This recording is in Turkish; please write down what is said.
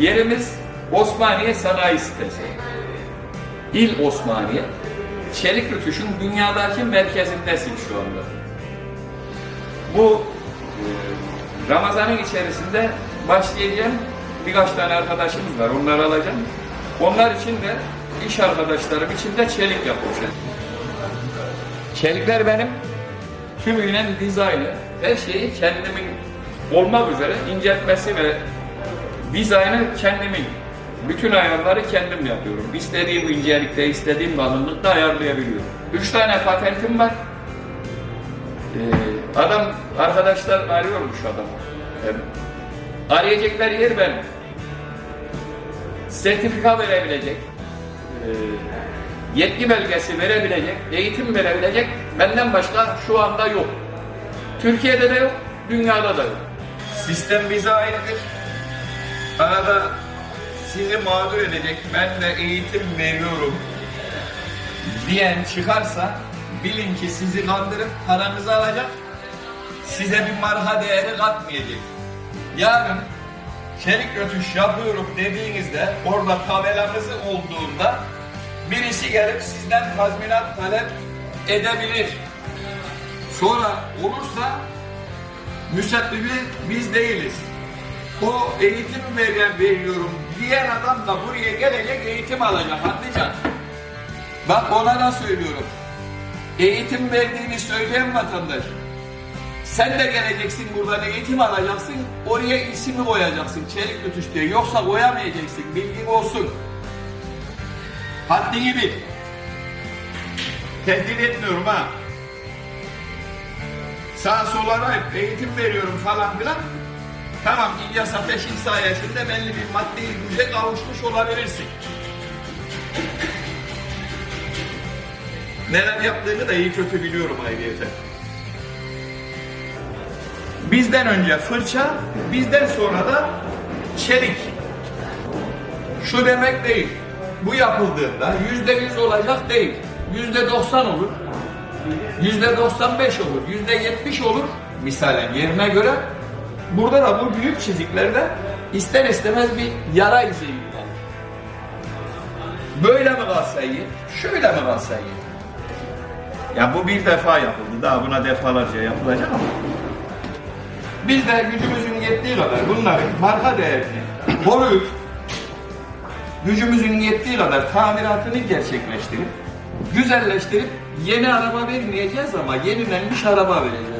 Yerimiz Osmaniye Sanayi Sitesi. İl Osmaniye. Çelik rütuşun dünyadaki merkezindesin şu anda. Bu e, Ramazan'ın içerisinde başlayacağım birkaç tane arkadaşımız var. Onları alacağım. Onlar için de iş arkadaşlarım için de çelik yapacağım. Çelikler benim tümüyle dizaynı, her şeyi kendimin olmak üzere inceltmesi ve dizaynı kendimin. Bütün ayarları kendim yapıyorum. İstediğim incelikte, istediğim kalınlıkta ayarlayabiliyorum. Üç tane patentim var. Ee, adam, arkadaşlar arıyormuş adam. Ee, arayacakları yer benim. Sertifika verebilecek, e, yetki belgesi verebilecek, eğitim verebilecek benden başka şu anda yok. Türkiye'de de yok, dünyada da yok. Sistem bize aittir. Arada sizi mağdur edecek, ben de eğitim veriyorum diyen çıkarsa bilin ki sizi kandırıp paranızı alacak, size bir marka değeri katmayacak. Yarın çelik rötuş yapıyorum dediğinizde orada tabelamızı olduğunda birisi gelip sizden tazminat talep edebilir. Sonra olursa müsebbibi biz değiliz. O eğitim veren veriyorum diyen adam da buraya gelecek eğitim alacak Hatlıcan. Bak ona da söylüyorum. Eğitim verdiğini söyleyen vatandaş. Sen de geleceksin buradan eğitim alacaksın. Oraya ismi koyacaksın. Çelik tutuş diye. Yoksa koyamayacaksın. Bilgin olsun. Haddini bil. Tehdit etmiyorum ha. Sağa sola eğitim veriyorum falan filan. Tamam İlyas Ateş'in sayesinde belli bir maddi güce kavuşmuş olabilirsin. Neler yaptığını da iyi kötü biliyorum ayrıyeten. Bizden önce fırça, bizden sonra da çelik. Şu demek değil. Bu yapıldığında yüzde yüz olacak değil. Yüzde doksan olur. Yüzde doksan beş olur. Yüzde yetmiş olur. Misalen yerine göre. Burada da bu büyük çiziklerde ister istemez bir yara izi yüklenir. Böyle mi kalsa iyi? Şöyle mi kalsa iyi? Ya bu bir defa yapıldı. Daha buna defalarca yapılacak ama. Biz de gücümüzün yettiği kadar bunların marka değerini koruyup gücümüzün yettiği kadar tamiratını gerçekleştirip güzelleştirip yeni araba vermeyeceğiz ama yenilenmiş araba vereceğiz.